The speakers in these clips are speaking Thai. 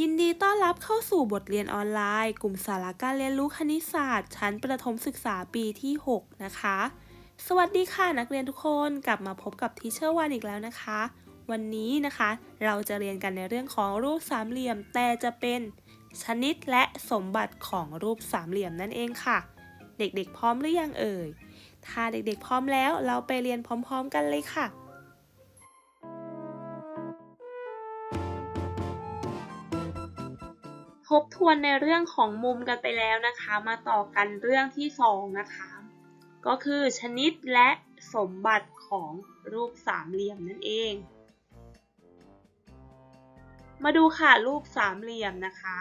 ยินดีต้อนรับเข้าสู่บทเรียนออนไลน์ กลุ่มสาระการเรียนรู้คณิตศาสตร์ ชั้นประถมศึกษาปีที่ 6 นะคะ สวัสดีค่ะนักเรียนทุกคนกลับมาพบกับทีเชอร์วันอีกแล้วนะคะ วันนี้นะคะ เราจะเรียนกันในเรื่องของรูปสามเหลี่ยม แต่จะเป็นชนิดและสมบัติของรูปสามเหลี่ยมนั่นเองค่ะ เด็กๆ พร้อมหรือยังเอ่ย ถ้าเด็กๆ พร้อมแล้วเราไปเรียนพร้อม ๆ กันเลยค่ะ บทวนในเรื่องของมุมกันไปแล้วนะคะ มาต่อกันเรื่องที่สองนะคะ ก็คือชนิดและสมบัติของรูปสามเหลี่ยมนั่นเอง มาดูค่ะรูปสามเหลี่ยมนะคะ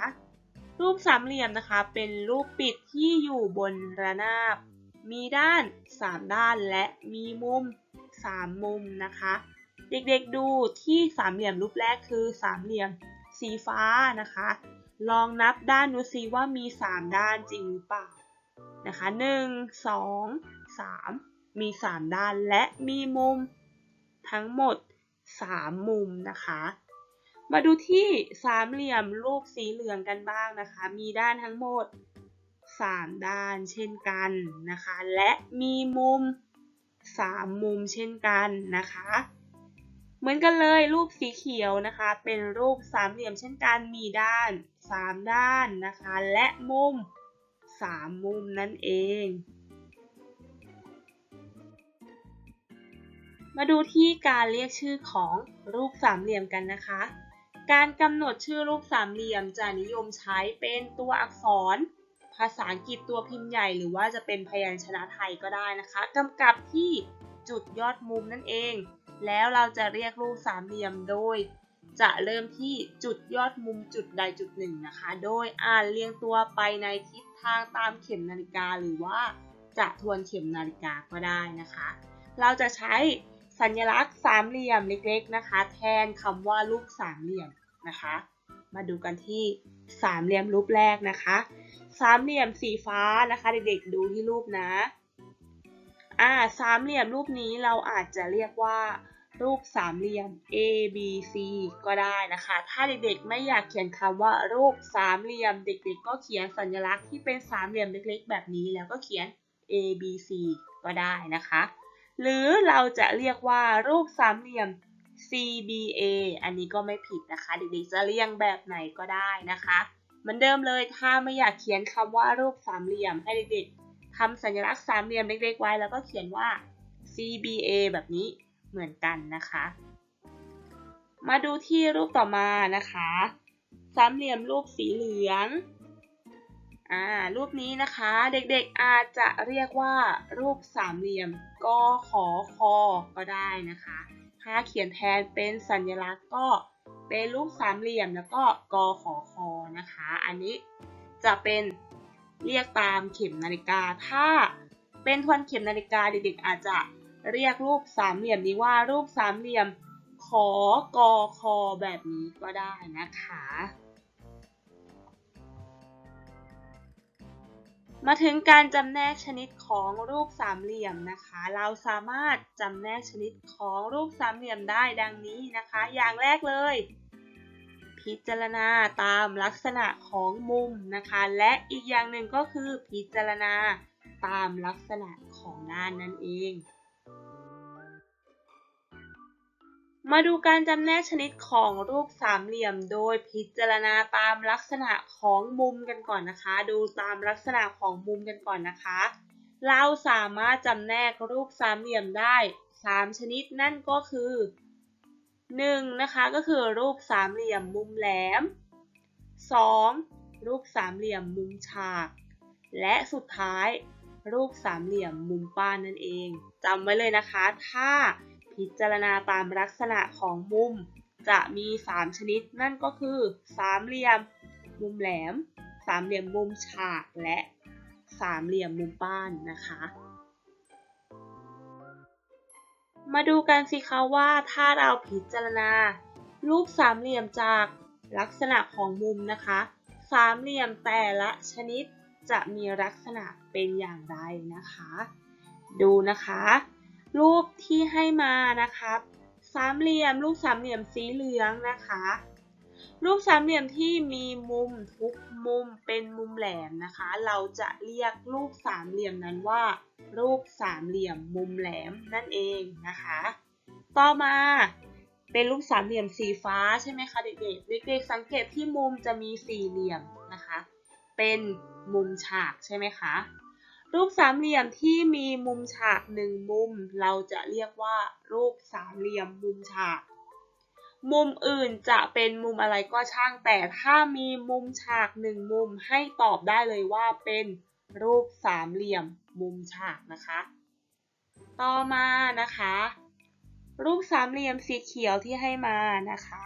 รูปสามเหลี่ยมนะคะเป็นรูปปิดที่อยู่บนระนาบ มีด้าน 3 ด้านและมีมุม 3 มุมนะคะ เด็กๆดูที่สามเหลี่ยมรูปแรกคือสามเหลี่ยมสีฟ้านะคะ ลองนับด้านดูซิว่ามี 3 ด้านจริงหรือเปล่านะคะ1 2 3 มี 3 ด้านและมีมุมทั้งหมด 3 มุมนะคะ มาดูที่สามเหลี่ยมรูปสีเหลืองกันบ้างนะคะ มีด้านทั้งหมด 3 ด้านเช่นกันนะคะ และมีมุม 3 มุมเช่นกันนะคะเหมือนกันเลยรูปสีเขียวนะคะ เป็นรูปสามเหลี่ยมเช่นกันมีด้าน 3 ด้านนะคะ และมุม 3 มุมนั่นเอง มาดูที่การเรียกชื่อของรูปสามเหลี่ยมกันนะคะ การกำหนดชื่อรูปสามเหลี่ยมจะนิยมใช้เป็นตัวอักษร ภาษาอังกฤษตัวพิมพ์ใหญ่หรือว่าจะเป็นพยัญชนะไทยก็ได้นะคะกำกับที่จุดยอดมุมนั่นเอง แล้วเราจะเรียกรูปสามเหลี่ยมโดย จะเริ่มที่จุดยอดมุมจุดใดจุดหนึ่งนะคะ โดยอ่านเรียงตัวไปในทิศทางตามเข็มนาฬิกาหรือว่าจะทวนเข็มนาฬิกาก็ได้นะคะ เราจะใช้สัญลักษณ์สามเหลี่ยมเล็กๆนะคะ แทนคำว่ารูปสามเหลี่ยมนะคะ มาดูกันที่สามเหลี่ยมรูปแรกนะคะ สามเหลี่ยมสีฟ้านะคะเด็กๆดูที่รูปนะอ่าสามเหลี่ยมรูปนี้เราอาจจะเรียกว่า รูปสามเหลี่ยม A B C ก็ได้นะคะ ถ้าเด็กๆไม่อยากเขียนคำว่ารูปสามเหลี่ยม เด็ก ๆ ก็เขียนสัญลักษณ์ที่เป็นสามเหลี่ยมเล็กๆ แบบนี้แล้วก็เขียน A B C ก็ได้นะคะ หรือเราจะเรียกว่ารูปสามเหลี่ยม CBA อันนี้ก็ไม่ผิดนะคะ เด็กๆจะเรียงแบบไหนก็ได้นะคะเหมือนเดิมเลยถ้าไม่อยากเขียนคำว่ารูปสามเหลี่ยมให้เด็กๆทำสัญลักษณ์สามเหลี่ยมเล็กๆไว้ แล้วก็เขียนว่า CBA แบบนี้ เหมือนกันนะคะ มาดูที่รูปต่อมานะคะ สามเหลี่ยมรูปสีเหลือง อ่า รูปนี้นะคะเด็กๆอาจจะเรียกว่า รูปสามเหลี่ยมกขอคอก็ได้นะคะ ถ้าเขียนแทนเป็นสัญลักษณ์ก็เป็นรูปสามเหลี่ยมแล้วก็กขอคอนะคะ อันนี้จะเป็นเรียกตามเข็มนาฬิกา ถ้าเป็นทวนเข็มนาฬิกาเด็กๆอาจจะ เรียกรูปสามเหลี่ยมนี้ว่ารูปสามเหลี่ยมขอกอคอแบบนี้ก็ได้นะคะ มาถึงการจำแนกชนิดของรูปสามเหลี่ยมนะคะ เราสามารถจำแนกชนิดของรูปสามเหลี่ยมได้ดังนี้นะคะ อย่างแรกเลย พิจารณาตามลักษณะของมุมนะคะ และอีกอย่างหนึ่งก็คือพิจารณาตามลักษณะของด้านนั่นเอง มาดูการจำแนกชนิดของรูปสามเหลี่ยม โดยพิจารณาตามลักษณะของมุมกันก่อนนะคะ ดูตามลักษณะของมุมกันก่อนนะคะ เราสามารถจำแนกรูปสามเหลี่ยมได้ 3 ชนิดนั่นก็คือ 1. นะคะก็คือรูปสามเหลี่ยมมุมแหลม 2. รูปสามเหลี่ยมมุมฉาก และสุดท้าย รูปสามเหลี่ยมมุมป้านนั่นเองจำไว้เลยนะคะ ถ้า พิจารณาตามลักษณะของมุม จะมี 3 ชนิด นั่นก็คือสามเหลี่ยม มุมแหลม สามเหลี่ยมมุมฉากและสามเหลี่ยมมุมป้านนะคะ มาดูกันสิคะว่าถ้าเราพิจารณา รูปสามเหลี่ยมจากลักษณะของมุมนะคะ สามเหลี่ยมแต่ละชนิดจะมีลักษณะเป็นอย่างไรนะคะ ดูนะคะ รูปที่ให้มานะครับสามเหลี่ยมรูปสามเหลี่ยมสีเหลืองนะคะ รูปสามเหลี่ยมที่มีมุมทุกมุมเป็นมุมแหลมนะคะ เราจะเรียกรูปสามเหลี่ยมนั้นว่า รูปสามเหลี่ยมมุมแหลมนั่นเองนะคะ ต่อมาเป็นรูปสามเหลี่ยมสีฟ้าใช่ไหมคะเด็กๆ เด็กๆสังเกตที่มุมจะมีสี่เหลี่ยมนะคะ เป็นมุมฉากใช่ไหมคะ รูปสามเหลี่ยมที่มีมุมฉากหนึ่งมุม เราจะเรียกว่า รูปสามเหลี่ยมมุมฉาก มุมอื่นจะเป็นมุมอะไรก็ช่าง แต่ถ้ามีมุมฉากหนึ่งมุมให้ตอบได้เลยว่าเป็นรูปสามเหลี่ยมมุมฉากนะคะ ต่อมานะคะ รูปสามเหลี่ยมสีเขียวที่ให้มานะคะ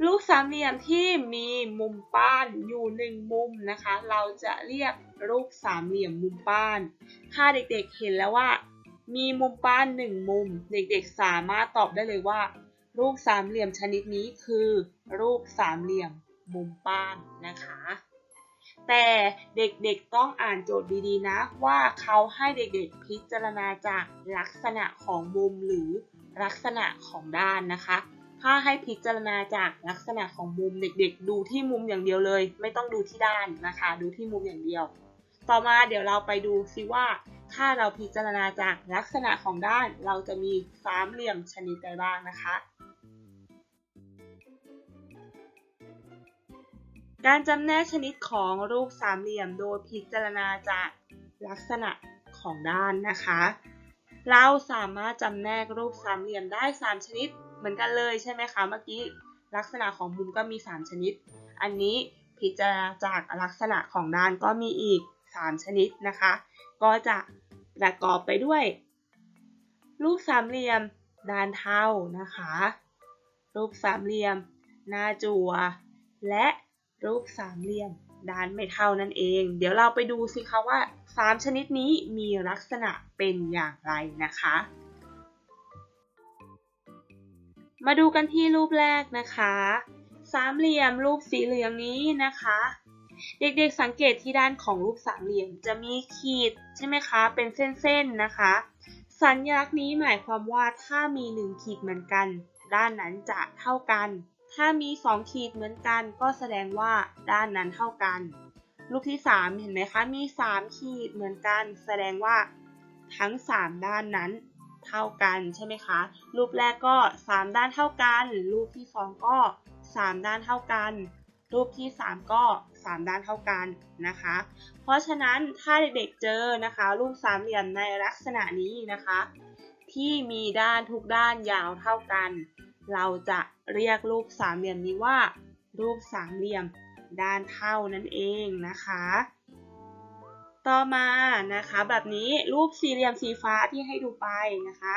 รูปสามเหลี่ยมที่มีมุมป้านอยู่หนึ่งมุมนะคะ เราจะเรียกรูปสามเหลี่ยมมุมป้านถ้าเด็กๆเห็นแล้วว่า มีมุมป้านหนึ่งมุม เด็กๆสามารถตอบได้เลยว่า รูปสามเหลี่ยมชนิดนี้คือ รูปสามเหลี่ยมมุมป้านนะคะ แต่เด็กๆต้องอ่านโจทย์ดีๆนะ ว่าเขาให้เด็กๆพิจารณาจากลักษณะของมุมหรือลักษณะของด้านนะคะ ถ้าให้พิจารณาจากลักษณะของมุมเด็กๆ ดูที่มุมอย่างเดียวเลย ไม่ต้องดูที่ด้านนะคะ ดูที่มุมอย่างเดียว ต่อมาเดี๋ยวเราไปดูซิว่า ถ้าเราพิจารณาจากลักษณะของด้านเราจะมีสามเหลี่ยมชนิดใดบ้างนะคะการจำแนกชนิดของรูปสามเหลี่ยมโดยพิจารณาจากลักษณะของด้านนะคะ เราสามารถจำแนกรูปสามเหลี่ยมได้ 3 ชนิด เหมือนกันเลยใช่ไหมคะเมื่อกี้ลักษณะของมุมก็มี 3 ชนิด อันนี้พิจารณาจากลักษณะของด้านก็มีอีก 3 ชนิดนะคะ ก็จะประกอบไปด้วย รูปสามเหลี่ยมด้านเท่านะคะ รูปสามเหลี่ยม หน้าจั่วและรูปสามเหลี่ยมด้านไม่เท่านั่นเอง เดี๋ยวเราไปดูสิคะว่า 3 ชนิดนี้มีลักษณะเป็นอย่างไรนะคะ มาดูกันที่รูปแรกนะคะ สามเหลี่ยมรูปสีเหลืองนี้นะคะ เด็กๆสังเกตที่ด้านของรูปสามเหลี่ยมจะมีขีดใช่ไหมคะ เป็นเส้นๆนะคะ สัญลักษณ์นี้หมายความว่าถ้ามี1ขีดเหมือนกัน ด้านนั้นจะเท่ากัน ถ้ามี2ขีดเหมือนกัน ก็แสดงว่าด้านนั้นเท่ากัน รูปที่3เห็นไหมคะ มี3ขีดเหมือนกัน แสดงว่าทั้ง3ด้านนั้น เท่ากันใช่ไหมคะ รูปแรกก็ 3 ด้านเท่ากัน รูปที่ 2 ก็ 3 ด้านเท่ากัน รูปที่ 3 ก็ 3 ด้านเท่ากันนะคะ เพราะฉะนั้นถ้าเด็กๆเจอนะคะ รูปสามเหลี่ยมในลักษณะนี้นะคะ ที่มีด้านทุกด้านยาวเท่ากัน เราจะเรียกรูปสามเหลี่ยมนี้ว่า รูปสามเหลี่ยมด้านเท่านั่นเองนะคะ ต่อมานะคะ แบบนี้รูปสี่เหลี่ยมสีฟ้าที่ให้ดูไปนะคะ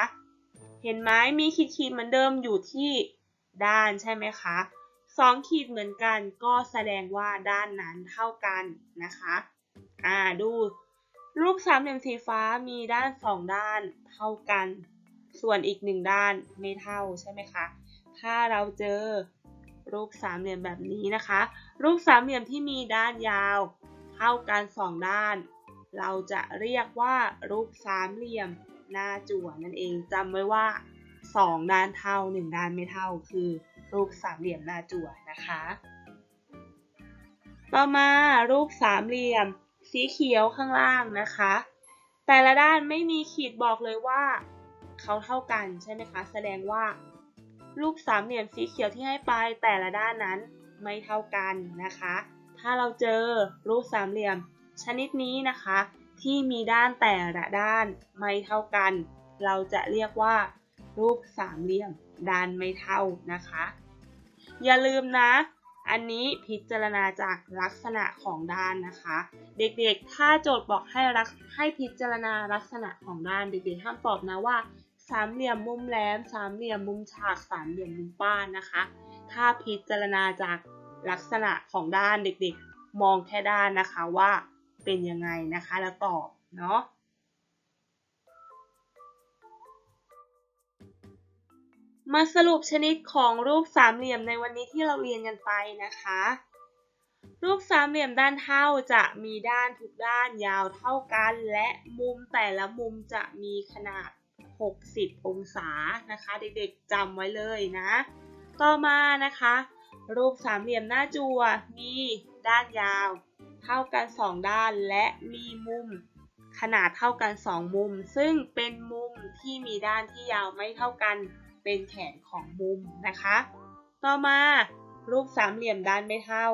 เห็นไหมมีขีดขีดเหมือนเดิมอยู่ที่ด้านใช่ไหมคะสองขีดเหมือนกันก็แสดงว่าด้านนั้นเท่ากันนะคะอ่าดูรูปสามเหลี่ยมสีฟ้ามีด้านสองด้านเท่ากัน ส่วนอีกหนึ่งด้านไม่เท่าใช่ไหมคะ ถ้าเราเจอรูปสามเหลี่ยมแบบนี้นะคะ รูปสามเหลี่ยมที่มีด้านยาว เท่ากันสองด้าน เราจะเรียกว่ารูปสามเหลี่ยมหน้าจั่วนั่นเองจำไว้ว่าสองด้านเท่าหนึ่งด้านไม่เท่า คือรูปสามเหลี่ยมหน้าจั่วนะคะ ต่อมารูปสามเหลี่ยม สีเขียวข้างล่างนะคะ แต่ละด้านไม่มีขีดบอกเลยว่าเขาเท่ากันใช่ไหมคะ แสดงว่า รูปสามเหลี่ยมสีเขียวที่ให้ไปแต่ละด้านนั้นไม่เท่ากันนะคะ ถ้าเราเจอรูปสามเหลี่ยม ชนิดนี้นะคะ ที่มีด้านแต่ละด้านไม่เท่ากัน เราจะเรียกว่า รูปสามเหลี่ยมด้านไม่เท่านะคะ อย่าลืมนะ อันนี้พิจารณาจากลักษณะของด้านนะคะ เด็กๆ ถ้าโจทย์บอกให้รักให้พิจารณาลักษณะของด้านเด็กๆห้ามตอบนะว่า สามเหลี่ยมมุมแหลมสามเหลี่ยมมุมฉากสามเหลี่ยมมุมป้านนะคะ ถ้าพิจารณาจากลักษณะของด้านเด็กๆ มองแค่ด้านนะคะว่า เป็นยังไงนะคะ แล้วตอบเนาะมาสรุปชนิดของรูปสามเหลี่ยมในวันนี้ที่เราเรียนกันไปนะคะ รูปสามเหลี่ยมด้านเท่าจะมีด้านทุกด้านยาวเท่ากัน และมุมแต่ละมุมจะมีขนาด 60 องศานะคะ เด็กๆจำไว้เลยนะ ต่อมานะคะ รูปสามเหลี่ยมหน้าจั่วมีด้านยาว เท่ากัน 2 ด้าน และมีมุมขนาดเท่ากัน 2 มุม ซึ่งเป็นมุมที่มีด้านที่ยาวไม่เท่ากัน เป็นแขนของมุมนะคะ ต่อมารูปสามเหลี่ยมด้านไม่เท่า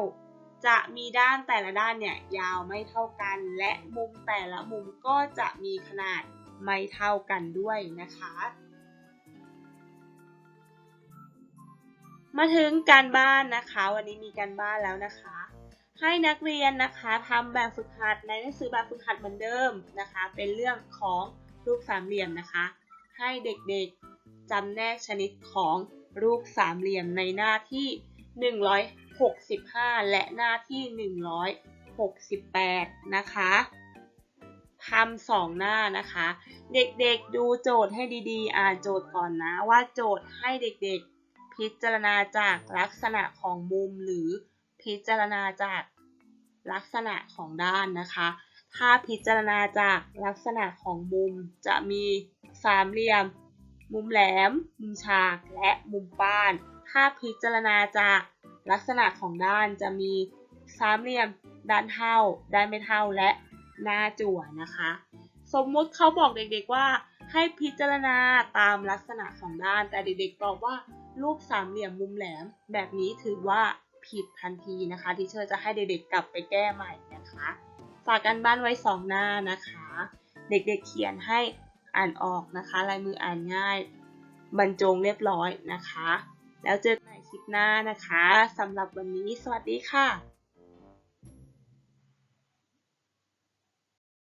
จะมีด้านแต่ละด้านเนี่ยยาวไม่เท่ากัน และมุมแต่ละมุมก็จะมีขนาดไม่เท่ากันด้วยนะคะ มาถึงการบ้านนะคะ วันนี้มีการบ้านแล้วนะคะ ให้นักเรียนนะคะทำแบบฝึกหัดในหนังสือแบบฝึกหัดเหมือนเดิมนะคะ เป็นเรื่องของรูปสามเหลี่ยมนะคะ ให้เด็กๆจำแนกชนิดของรูปสามเหลี่ยมในหน้าที่ 165 และหน้าที่ 168 นะคะทำสองหน้านะคะ เด็กๆดูโจทย์ให้ดีๆ อ่านโจทย์ก่อนนะว่าโจทย์ให้เด็กๆ พิจารณาจากลักษณะของมุมหรือ พิจารณาจากลักษณะของด้านนะคะ ถ้าพิจารณาจากลักษณะของมุมจะมีสามเหลี่ยม มุมแหลม มุมฉาก และมุมป้าน ถ้าพิจารณาจากลักษณะของด้านจะมีสามเหลี่ยม ด้านเท่า ด้านไม่เท่า และหน้าจั่วนะคะ สมมุติเขาบอกเด็กๆว่าให้พิจารณาตามลักษณะของด้าน แต่เด็กๆตอบว่ารูปสามเหลี่ยมมุมแหลม แบบนี้ถือว่า ผิดทันทีนะคะที่เชอร์จะให้เด็กๆกลับไปแก้ใหม่นะคะฝากกันบ้านไว้สองหน้านะคะ เด็กๆเขียนให้อ่านออกนะคะ ลายมืออ่านง่าย บรรจงเรียบร้อยนะคะ แล้วเจอกันใหม่คลิปหน้านะคะสำหรับวันนี้สวัสดีค่ะ